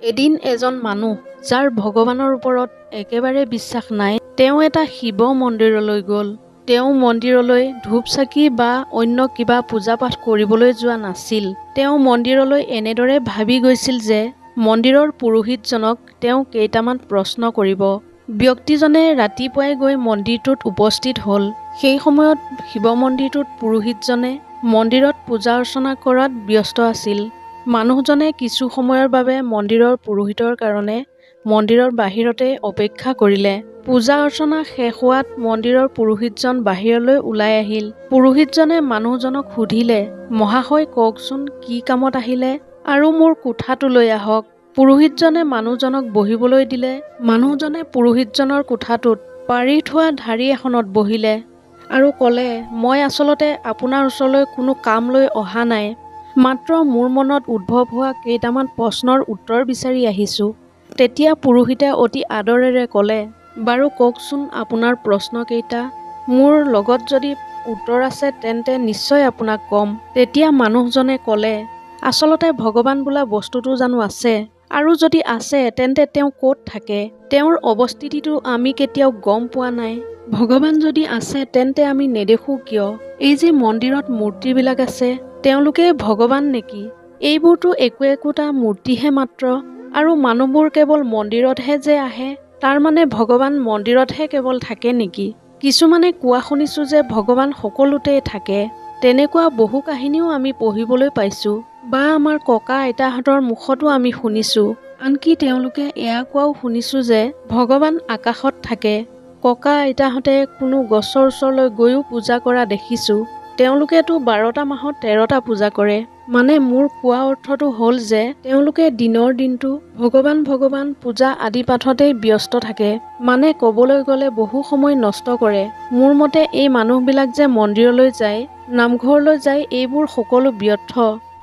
এদিন এজন মানুহ যাৰ ভগৱানৰ ওপৰত একেবাৰে বিশ্বাস নাই তেওঁ এটা শিৱ মন্দিৰলৈ গ'ল। তেওঁ মন্দিৰলৈ ধূপ চাকি বা অন্য কিবা পূজা পাঠ কৰিবলৈ যোৱা নাছিল। তেওঁ মন্দিৰলৈ এনেদৰে ভাবি গৈছিল যে মন্দিৰৰ পুৰোহিতজনক তেওঁ কেইটামান প্ৰশ্ন কৰিব। ব্যক্তিজনে ৰাতিপুৱাই গৈ মন্দিৰটোত উপস্থিত হ'ল। সেই সময়ত শিৱ মন্দিৰটোত পুৰোহিতজনে মন্দিৰত পূজা অৰ্চনা কৰাত ব্যস্ত আছিল। মানুহজনে কিছু সময়ৰ বাবে মন্দিৰৰ পুৰোহিতৰ কাৰণে মন্দিৰৰ বাহিৰতে অপেক্ষা কৰিলে। পূজা অৰ্চনা শেষ হোৱাত মন্দিৰৰ পুৰোহিতজন বাহিৰলৈ ওলাই আহিল। পুৰোহিতজনে মানুহজনক সুধিলে মহাশয় কওকচোন কি কামত আহিলে আৰু মোৰ কোঠাটোলৈ আহক? পুৰোহিতজনে মানুহজনক বহিবলৈ দিলে। মানুহজনে পুৰোহিতজনৰ কোঠাটোত পাৰি থোৱা ঢাৰি এখনত বহিলে আৰু ক'লে মই আচলতে আপোনাৰ ওচৰলৈ কোনো কাম লৈ অহা নাই। মাত্ৰ মোৰ মনত উদ্ভৱ হোৱা কেইটামান প্ৰশ্নৰ উত্তৰ বিচাৰি আহিছোঁ। তেতিয়া পুৰোহিতে অতি আদৰেৰে ক'লে বাৰু কওকচোন আপোনাৰ প্ৰশ্নকেইটা মোৰ লগত যদি উত্তৰ আছে তেন্তে নিশ্চয় আপোনাক ক'ম। তেতিয়া মানুহজনে ক'লে আচলতে ভগৱান বোলা বস্তুটো জানো আছে আৰু যদি আছে তেন্তে তেওঁ ক'ত থাকে? তেওঁৰ অৱস্থিতিটো আমি কেতিয়াও গম পোৱা নাই। ভগৱান যদি আছে তেন্তে আমি নেদেখোঁ কিয়? এই যে মন্দিৰত মূৰ্তিবিলাক আছে তেওঁলোকে ভগৱান নেকি? এইবোৰতো একো একোটা মূৰ্তিহে মাত্ৰ। আৰু মানুহবোৰ কেৱল মন্দিৰতহে যে আহে তাৰ মানে ভগৱান মন্দিৰতহে কেৱল থাকে নেকি? কিছুমানে কোৱা শুনিছোঁ যে ভগৱান সকলোতেই থাকে। তেনেকুৱা বহু কাহিনীও আমি পঢ়িবলৈ পাইছোঁ। বা আমাৰ ককা আইতাহঁতৰ মুখতো আমি শুনিছোঁ। আনকি তেওঁলোকে এয়া কোৱাও শুনিছোঁ যে ভগৱান আকাশত থাকে। ককা আইতাহঁতে কোনো গছৰ ওচৰলৈ গৈও পূজা কৰা দেখিছোঁ। তেওঁলোকেতো বাৰটা মাহত তেৰটা পূজা কৰে। মানে মোৰ কোৱা অৰ্থটো হ'ল যে তেওঁলোকে দিনৰ দিনটো ভগৱান ভগৱান পূজা আদি পাঠতেই ব্যস্ত থাকে। মানে ক'বলৈ গ'লে বহু সময় নষ্ট কৰে। মোৰ মতে এই মানুহবিলাক যে মন্দিৰলৈ যায় নামঘৰলৈ যায় এইবোৰ সকলো ব্যৰ্থ।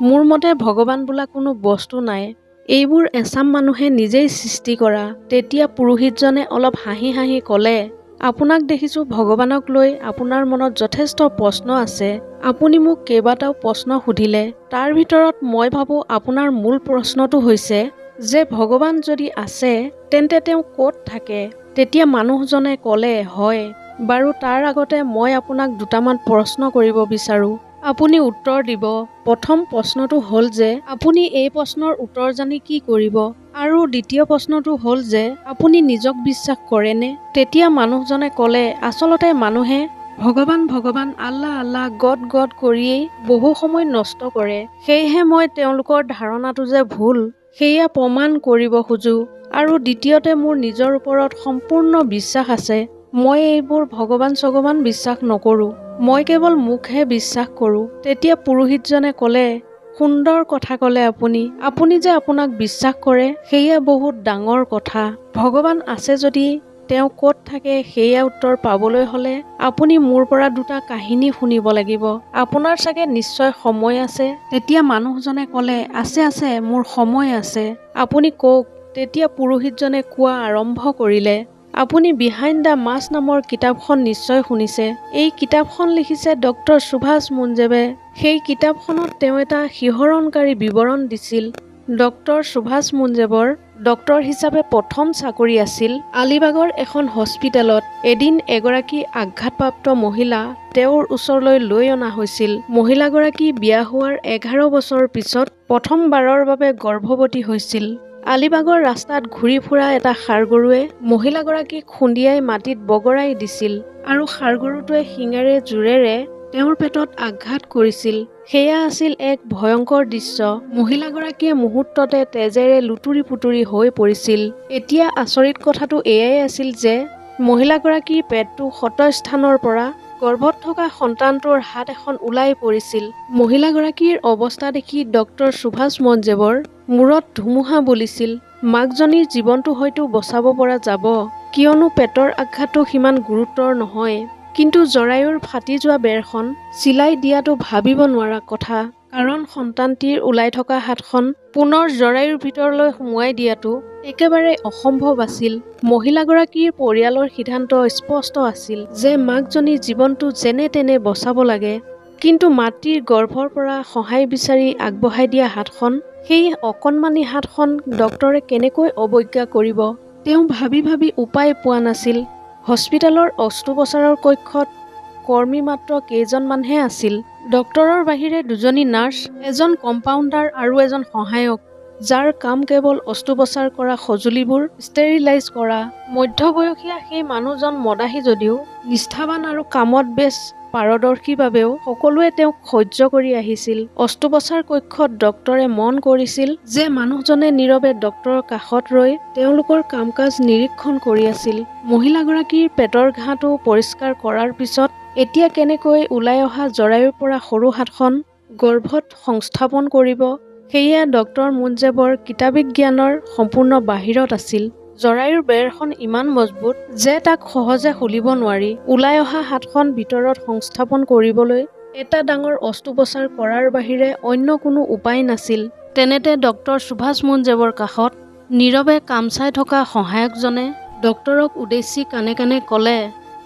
মোৰ মতে ভগৱান বোলা কোনো বস্তু নাই। এইবোৰ এচাম মানুহে নিজেই সৃষ্টি কৰা। তেতিয়া পুৰোহিতজনে অলপ হাঁহি হাঁহি ক'লে আপোনাক দেখিছোঁ ভগৱানক লৈ আপোনাৰ মনত যথেষ্ট প্ৰশ্ন আছে। আপুনি মোক কেইবাটাও প্ৰশ্ন সুধিলে তাৰ ভিতৰত মই ভাবোঁ আপোনাৰ মূল প্ৰশ্নটো হৈছে যে ভগৱান যদি আছে তেন্তে তেওঁ ক'ত থাকে? তেতিয়া মানুহজনে ক'লে হয়। বাৰু তাৰ আগতে মই আপোনাক দুটামান প্ৰশ্ন কৰিব বিচাৰোঁ। আপুনি উত্তৰ দিব। প্ৰথম প্ৰশ্নটো হ'ল যে আপুনি এই প্ৰশ্নৰ উত্তৰ জানি কি কৰিব? আৰু দ্বিতীয় প্ৰশ্নটো হ'ল যে আপুনি নিজক বিশ্বাস কৰেনে? তেতিয়া মানুহজনে ক'লে আচলতে মানুহে ভগৱান ভগৱান আল্লাহ আল্লাহ গড গড কৰিয়েই বহু সময় নষ্ট কৰে। সেয়েহে মই তেওঁলোকৰ ধাৰণাটো যে ভুল সেয়া প্ৰমাণ কৰিব খোজোঁ। আৰু দ্বিতীয়তে মোৰ নিজৰ ওপৰত সম্পূৰ্ণ বিশ্বাস আছে। মই এইবোৰ ভগৱান চগৱান বিশ্বাস নকৰোঁ। মই কেৱল মোকহে বিশ্বাস কৰোঁ। তেতিয়া পুৰোহিতজনে ক'লে সুন্দৰ কথা ক'লে আপুনি আপুনি যে আপোনাক বিশ্বাস কৰে সেয়া বহুত ডাঙৰ কথা। ভগৱান আছে যদি তেওঁ ক'ত থাকে সেয়া উত্তৰ পাবলৈ হ'লে আপুনি মোৰ পৰা দুটা কাহিনী শুনিব লাগিব। আপোনাৰ চাগে নিশ্চয় সময় আছে। তেতিয়া মানুহজনে ক'লে আছে আছে মোৰ সময় আছে। আপুনি কওক। তেতিয়া পুৰোহিতজনে কোৱা আৰম্ভ কৰিলে আপুনি বিহাইণ্ড দ্য মাছ নামৰ কিতাপখন নিশ্চয় শুনিছে। এই কিতাপখন লিখিছে ডক্টৰ সুভাষ মুঞ্জেবে সেই কিতাপখনত তেওঁ এটা শিহৰণকাৰী বিৱৰণ দিছিল। ডক্টৰ সুভাষ মুঞ্জেবৰ ডক্টৰ হিচাপে প্ৰথম চাকৰি আছিল আলিবাগৰ এখন হস্পিটেলত। এদিন এগৰাকী আঘাতপ্ৰাপ্ত মহিলা তেওঁৰ ওচৰলৈ লৈ অনা হৈছিল। মহিলাগৰাকী বিয়া হোৱাৰ এঘাৰ বছৰ পিছত প্ৰথমবাৰৰ বাবে গৰ্ভৱতী হৈছিল। আলিবাগৰ ৰাস্তাত ঘূৰি ফুৰা এটা ষাঁড়গৰুৱে মহিলাগৰাকীক খুন্দিয়াই মাটিত বগৰাই দিছিল আৰু ষাঁড়গৰুটোৱে শিঙেৰে জোৰেৰে তেওঁৰ পেটত আঘাত কৰিছিল। সেয়া আছিল এক ভয়ংকৰ দৃশ্য। মহিলাগৰাকীয়ে মুহূৰ্ততে তেজেৰে লুতুৰি পুতুৰি হৈ পৰিছিল। এতিয়া আচৰিত কথাটো এয়াই আছিল যে মহিলাগৰাকীৰ পেটটো শত স্থানৰ পৰা গৰ্ভত থকা সন্তানটোৰ হাত এখন ওলাই পৰিছিল। মহিলাগৰাকীৰ অৱস্থা দেখি ডক্টৰ সুভাষ মঞ্জেবৰ মূৰত ধুমুহা বলিছিল মাকজনীৰ জীৱনটো হয়তো বচাব পৰা যাব কিয়নো পেটৰ আঘাতটো সিমান গুৰুতৰ নহয়। কিন্তু জৰায়ুৰ ফাটি যোৱা বেৰখন চিলাই দিয়াটো ভাবিব নোৱাৰা কথা। কাৰণ সন্তানটিৰ ওলাই থকা হাতখন পুনৰ জৰায়ুৰ ভিতৰলৈ সুমুৱাই দিয়াটো একেবাৰে অসম্ভৱ আছিল। মহিলাগৰাকীৰ পৰিয়ালৰ সিদ্ধান্ত স্পষ্ট আছিল যে মাকজনীৰ জীৱনটো যেনে তেনে বচাব লাগে। কিন্তু মাতৃৰ গৰ্ভৰ পৰা সহায় বিচাৰি আগবঢ়াই দিয়া হাতখন সেই অকণমানি হাতখন ডক্তৰে কেনেকৈ অৱজ্ঞা কৰিব তেওঁ ভাবি ভাবি উপায় পোৱা নাছিল। হস্পিটেলৰ অস্ত্ৰোপচাৰৰ কক্ষত কৰ্মী মাত্ৰ কেইজনমানহে আছিল। ডক্তৰৰ বাহিৰে দুজনী নাৰ্ছ এজন কম্পাউণ্ডাৰ আৰু এজন সহায়ক। যাৰ কাম কেৱল অস্ত্ৰোপচাৰ কৰা সঁজুলিবোৰ ষ্টেৰিলাইজ কৰা মধ্যবয়সীয়া সেই মানুহজন মদাহী যদিও নিষ্ঠাবান আৰু কামত বেছ পাৰদৰ্শী বাবেও সকলোৱে তেওঁক সহ্য কৰি আহিছিল। অস্ত্ৰোপচাৰ কক্ষত ডক্তৰে মন কৰিছিল যে মানুহজনে নীৰৱে ডক্তৰৰ কাষত ৰৈ তেওঁলোকৰ কাম কাজ নিৰীক্ষণ কৰি আছিল। মহিলাগৰাকীৰ পেটৰ ঘাঁটো পৰিষ্কাৰ কৰাৰ পিছত এতিয়া কেনেকৈ ওলাই অহা জৰায়ুৰ পৰা সৰু হাতখন গৰ্ভত সংস্থাপন কৰিব সেয়া ডক্তৰ মুঞ্জেবৰ কিতাপিক জ্ঞানৰ সম্পূৰ্ণ বাহিৰত আছিল। জৰায়ুৰ বেৰখন ইমান মজবুত যে তাক সহজে খুলিব নোৱাৰি। ওলাই অহা হাতখন ভিতৰত সংস্থাপন কৰিবলৈ এটা ডাঙৰ অস্ত্ৰোপচাৰ কৰাৰ বাহিৰে অন্য কোনো উপায় নাছিল। তেনেতে ডক্তৰ সুভাষ মুঞ্জেবৰ কাষত নীৰৱে কাম চাই থকা সহায়কজনে ডক্তৰক উদ্দেশ্যি কাণে কাণে ক'লে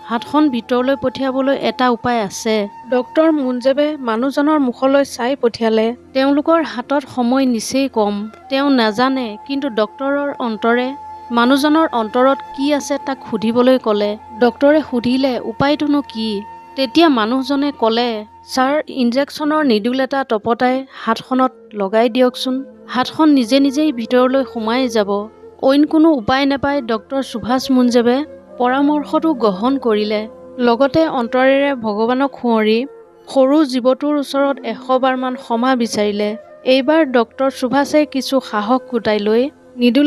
হাতখন ভিতৰলৈ পঠিয়াবলৈ এটা উপায় আছে। ডক্তৰ মুঞ্জেবে মানুহজনৰ মুখলৈ চাই পঠিয়ালে। তেওঁলোকৰ হাতত সময় নিচেই কম। তেওঁ নাজানে কিন্তু ডক্তৰৰ অন্তৰে মানুহজনৰ অন্তৰত কি আছে তাক সুধিবলৈ ক'লে। ডক্তৰে সুধিলে উপায়টোনো কি? তেতিয়া মানুহজনে ক'লে ছাৰ ইনজেকশ্যনৰ নিডুল এটা তপতাই হাতখনত লগাই দিয়কচোন। হাতখন নিজে নিজেই ভিতৰলৈ সোমাই যাব। অইন কোনো উপায় নাপাই ডক্তৰ সুভাষ মুঞ্জেবে পৰামৰ্শটো গ্ৰহণ কৰিলে। লগতে অন্তৰেৰে ভগৱানক সুঁৱৰি সৰু জীৱটোৰ ওচৰত এশবাৰমান ক্ষমা বিচাৰিলে। এইবাৰ ডক্তৰ সুভাষে কিছু সাহস গোটাই লৈ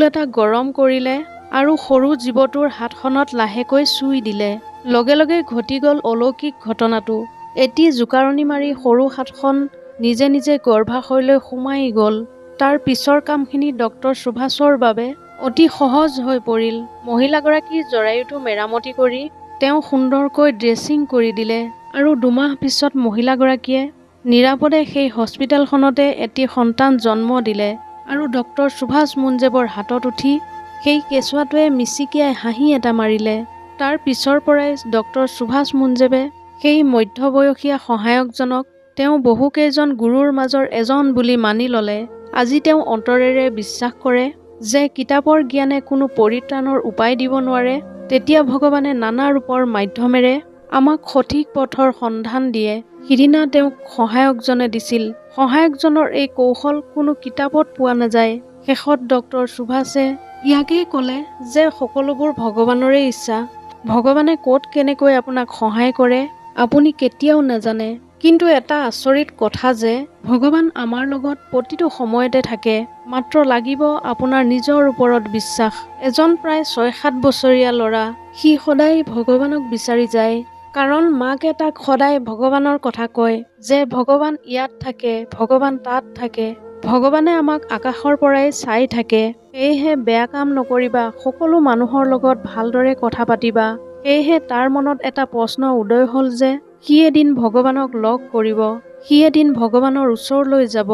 এটা গৰম কৰিলে আৰু সৰু জীৱটোৰ হাতখনত লাহেকৈ চুই দিলে। লগে লগে ঘটি গ'ল অলৌকিক ঘটনাটো। এটি জোকাৰণি মাৰি সৰু হাতখন নিজে নিজে গৰ্ভাশয়লৈ সোমাই গ'ল। তাৰ পিছৰ কামখিনি ডক্তৰ সুভাষৰ বাবে অতি সহজ হৈ পৰিল। মহিলাগৰাকীৰ জৰায়ুটো মেৰামতি কৰি তেওঁ সুন্দৰকৈ ড্ৰেছিং কৰি দিলে আৰু দুমাহ পিছত মহিলাগৰাকীয়ে নিৰাপদে সেই হস্পিটেলখনতে এটি সন্তান জন্ম দিলে আৰু ডক্তৰ সুভাষ মুঞ্জেবৰ হাতত উঠি সেই কেঁচুৱাটোৱে মিচিকিয়াই হাঁহি এটা মাৰিলে। তাৰ পিছৰ পৰাই ডক্তৰ সুভাষ মুঞ্জেবে সেই মধ্যবয়সীয়া সহায়কজনক তেওঁ বহুকেইজন গুৰুৰ মাজৰ এজন বুলি মানি ল'লে। আজি তেওঁ অন্তৰেৰে বিশ্বাস কৰে যে কিতাপৰ জ্ঞানে কোনো পৰিত্ৰাণৰ উপায় দিব নোৱাৰে তেতিয়া ভগৱানে নানা ৰূপৰ মাধ্যমেৰে আমাক সঠিক পথৰ সন্ধান দিয়ে। সিদিনা তেওঁক সহায়কজনে দিছিল। সহায়কজনৰ এই কৌশল কোনো কিতাপত পোৱা নাযায়। শেষত ডক্তৰ সুভাষে ইয়াকেই ক'লে যে সকলোবোৰ ভগৱানৰে ইচ্ছা। ভগৱানে ক'ত কেনেকৈ আপোনাক সহায় কৰে আপুনি কেতিয়াও নাজানে। কিন্তু এটা আচৰিত কথা যে ভগৱান আমাৰ লগত প্ৰতিটো সময়তে থাকে। মাত্ৰ লাগিব আপোনাৰ নিজৰ ওপৰত বিশ্বাস। এজন প্ৰায় ছয় সাত বছৰীয়া ল'ৰা সি সদায় ভগৱানক বিচাৰি যায়। কাৰণ মাকে তাক সদায় ভগৱানৰ কথা কয় যে ভগৱান ইয়াত থাকে ভগৱান তাত থাকে। ভগৱানে আমাক আকাশৰ পৰাই চাই থাকে। সেয়েহে বেয়া কাম নকৰিবা সকলো মানুহৰ লগত ভালদৰে কথা পাতিবা। সেয়েহে তাৰ মনত এটা প্ৰশ্ন উদয় হ'ল যে সি এদিন ভগৱানক লগ কৰিব সি এদিন ভগৱানৰ ওচৰলৈ যাব।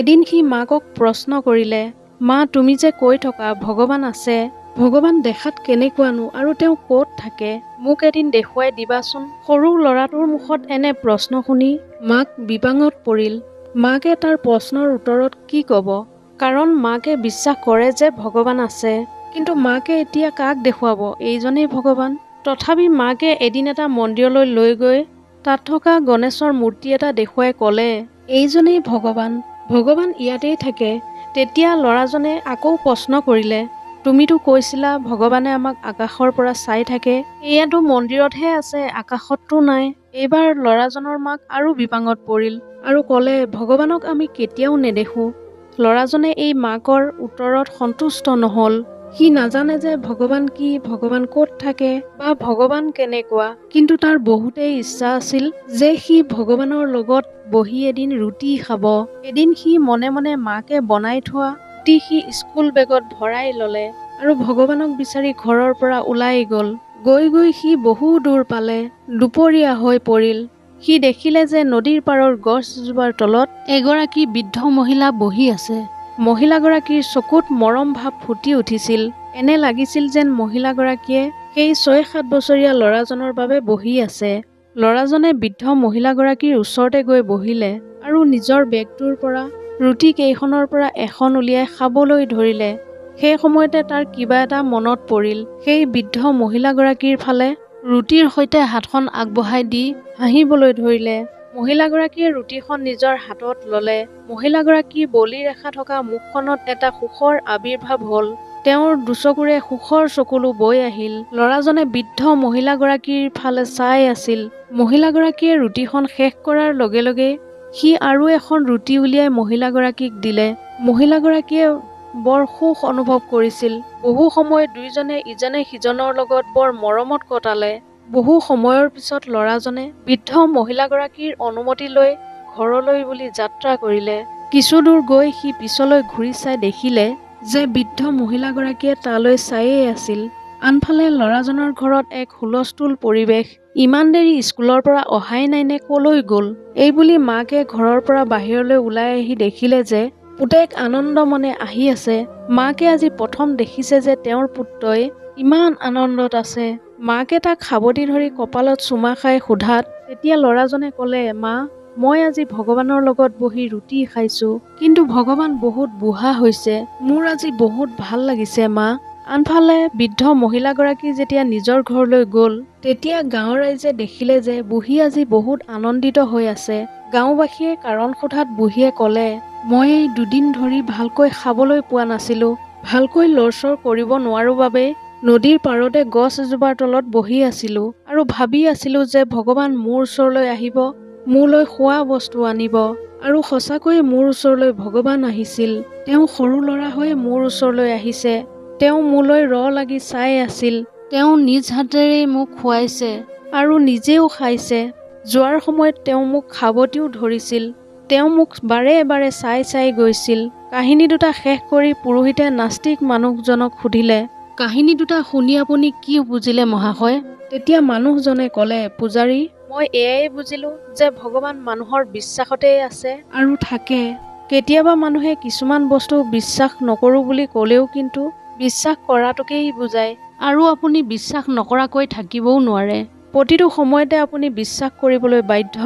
এদিন সি মাকক প্ৰশ্ন কৰিলে মা তুমি যে কৈ থকা ভগৱান আছে ভগৱান দেখাত কেনেকুৱানো আৰু তেওঁ ক'ত থাকে? মোক এদিন দেখুৱাই দিবাচোন। সৰু ল'ৰাটোৰ মুখত এনে প্ৰশ্ন শুনি মাক বিপাঙত পৰিল মাকে তাৰ প্ৰশ্নৰ উত্তৰত কি ক'ব? কাৰণ মাকে বিশ্বাস কৰে যে ভগৱান আছে কিন্তু মাকে এতিয়া কাক দেখুৱাব? এইজনেই ভগৱান। তথাপি মাকে এদিন এটা মন্দিৰলৈ লৈ গৈ তাত থকা গণেশৰ মূৰ্তি এটা দেখুৱাই ক'লে এইজনেই ভগৱান ভগৱান ইয়াতেই থাকে। তেতিয়া ল'ৰাজনে আকৌ প্ৰশ্ন কৰিলে তুমিতো কৈছিলা ভগৱানে আমাক আকাশৰ পৰা চাই থাকে এয়াতো মন্দিৰতহে আছে আকাশততো নাই। এইবাৰ ল'ৰাজনৰ মাক আৰু বিপাঙত পৰিল আৰু ক'লে ভগৱানক আমি কেতিয়াও নেদেখোঁ। ল'ৰাজনে এই মাকৰ উত্তৰত সন্তুষ্ট নহ'ল। সি নাজানে যে ভগৱান কি ভগৱান ক'ত থাকে বা ভগৱান কেনেকুৱা। কিন্তু তাৰ বহুতেই ইচ্ছা আছিল যে সি ভগৱানৰ লগত বহি এদিন ৰুটি খাব। এদিন সি মনে মনে মাকে বনাই থোৱা ৰুটি সি স্কুল বেগত ভৰাই ল'লে আৰু ভগৱানক বিচাৰি ঘৰৰ পৰা ওলাই গ'ল। গৈ গৈ সি বহু দূৰ পালে দুপৰীয়া হৈ পৰিল। সি দেখিলে যে নদীৰ পাৰৰ গছজোপাৰ তলত এগৰাকী বৃদ্ধ মহিলা বহি আছে। মহিলাগৰাকীৰ চকুত মৰম ভাৱ ফুটি উঠিছিল। এনে লাগিছিল যেন মহিলাগৰাকীয়ে সেই ছয় সাত বছৰীয়া ল'ৰাজনৰ বাবে বহি আছে। ল'ৰাজনে বৃদ্ধ মহিলাগৰাকীৰ ওচৰতে গৈ বহিলে আৰু নিজৰ বেগটোৰ পৰা ৰুটি কেইখনৰ পৰা এখন উলিয়াই খাবলৈ ধৰিলে। সেই সময়তে তাৰ কিবা এটা মনত পৰিল। সেই বৃদ্ধ মহিলাগৰাকীৰ ফালে ৰুটিৰ সৈতে হাতখন আগবঢ়াই দি হাঁহিবলৈ ধৰিলে। মহিলাগৰাকীয়ে ৰুটিখন নিজৰ হাতত ল'লে। মহিলাগৰাকীৰ বলি ৰেখা থকা মুখখনত এটা সুখৰ আৱিৰ্ভাৱ হ'ল। তেওঁৰ দুচকুৰে সুখৰ চকুলো বৈ আহিল। ল'ৰাজনে বৃদ্ধ মহিলাগৰাকীৰ ফালে চাই আছিল। মহিলাগৰাকীয়ে ৰুটিখন শেষ কৰাৰ লগে লগে সি আৰু এখন ৰুটি উলিয়াই মহিলাগৰাকীক দিলে। মহিলাগৰাকীয়ে বৰ সুখ অনুভৱ কৰিছিল। বহু সময় দুয়োজনে ইজনে সিজনৰ লগত বৰ মৰমত কটালে। বহু সময়ৰ পিছত ল'ৰাজনে বৃদ্ধ মহিলাগৰাকীৰ অনুমতি লৈ ঘৰলৈ বুলি যাত্ৰা কৰিলে। কিছু দূৰ গৈ সি পিছলৈ ঘূৰি চাই দেখিলে যে বৃদ্ধ মহিলাগৰাকীয়ে তালৈ চায়েই আছিল। আনফালে ল'ৰাজনৰ ঘৰত এক হুলস্থুল পৰিৱেশ। ইমান দেৰি স্কুলৰ পৰা অহাই নাই নে কলৈ গ'ল? এইবুলি মাকে ঘৰৰ পৰা বাহিৰলৈ ওলাই আহি দেখিলে যে পুতেক আনন্দ মনে আহি আছে। মাকে আজি প্ৰথম দেখিছে যে তেওঁৰ পুত্ৰই ইমান আনন্দত আছে। মাকে তাক সাৱটি ধৰি কপালত চুমা খাই সোধাত তেতিয়া ল'ৰাজনে ক'লে মা মই আজি ভগৱানৰ লগত বহি ৰুটি খাইছো কিন্তু ভগৱান বহুত বুঢ়া হৈছে মোৰ আজি বহুত ভাল লাগিছে মা। আনফালে বৃদ্ধ মহিলাগৰাকী যেতিয়া নিজৰ ঘৰলৈ গ'ল তেতিয়া গাঁৱৰ ৰাইজে দেখিলে যে বুঢ়ী আজি বহুত আনন্দিত হৈ আছে। গাঁওবাসীয়ে কাৰণ সোধাত বুঢ়ীয়ে ক'লে মই এই দুদিন ধৰি ভালকৈ খাবলৈ পোৱা নাছিলো ভালকৈ লৰচৰ কৰিব নোৱাৰো বাবে নদীৰ পাৰতে গছ এজোপাৰ তলত বহি আছিলো আৰু ভাবি আছিলো যে ভগৱান মোৰ ওচৰলৈ আহিব মোলৈ খোৱা বস্তু আনিব আৰু সঁচাকৈয়ে মোৰ ওচৰলৈ ভগৱান আহিছিল। তেওঁ সৰু ল'ৰা হৈ মোৰ ওচৰলৈ আহিছে। তেওঁ মোলৈ ৰ লাগি চাই আছিল। তেওঁ নিজ হাতেৰেই মোক খুৱাইছে আৰু নিজেও খাইছে। যোৱাৰ সময়ত তেওঁ মোক সাৱটিও ধৰিছিল। তেওঁ মোক বাৰে বাৰে চাই চাই গৈছিল। কাহিনী দুটা শেষ কৰি পুৰোহিতে নাস্তিক মানুহজনক সুধিলে কাহিনী দুটা শুনি আপুনি কি বুজিলে মহাশয়? তেতিয়া মানুহজনে ক'লে পূজাৰী মই এয়াই বুজিলো যে ভগৱান মানুহৰ বিশ্বাসতেই আছে। আৰু থাকে। কেতিয়াবা মানুহে কিছুমান বস্তু বিশ্বাস নকৰো বুলি ক'লেও কিন্তু বিশ্বাস কৰাটোকেই বুজায়। আৰু আপুনি বিশ্বাস নকৰাকৈ থাকিবও নোৱাৰে। প্ৰতিটো সময়তে আপুনি বিশ্বাস কৰিবলৈ বাধ্য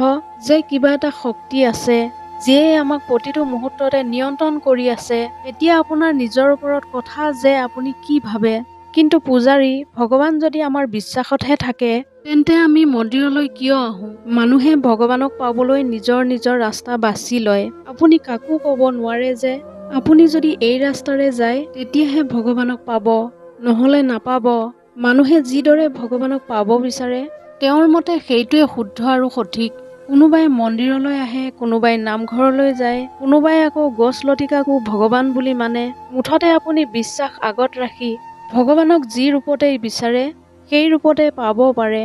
যে কিবা এটা শক্তি আছে। যিয়ে আমাক প্ৰতিটো মুহূৰ্ততে নিয়ন্ত্ৰণ কৰি আছে এতিয়া আপোনাৰ নিজৰ ওপৰত কথা যে আপুনি কি ভাবে। কিন্তু পূজাৰী ভগৱান যদি আমাৰ বিশ্বাসতহে থাকে তেন্তে আমি মন্দিৰলৈ কিয় আহোঁ? মানুহে ভগৱানক পাবলৈ নিজৰ নিজৰ ৰাস্তা বাছি লয়। আপুনি কাকো ক'ব নোৱাৰে যে আপুনি যদি এই ৰাস্তাৰে যায় তেতিয়াহে ভগৱানক পাব নহ'লে নাপাব। মানুহে যিদৰে ভগৱানক পাব বিচাৰে তেওঁৰ মতে সেইটোৱে শুদ্ধ আৰু সঠিক। কোনোবাই মন্দিৰলৈ আহে কোনোবাই নামঘৰলৈ যায় কোনোবাই আকৌ গছ লতিকাকো ভগৱান বুলি মানে। মুঠতে আপুনি বিশ্বাস আগত ৰাখি ভগৱানক যি ৰূপতেই বিচাৰে সেই ৰূপতে পাব পাৰে।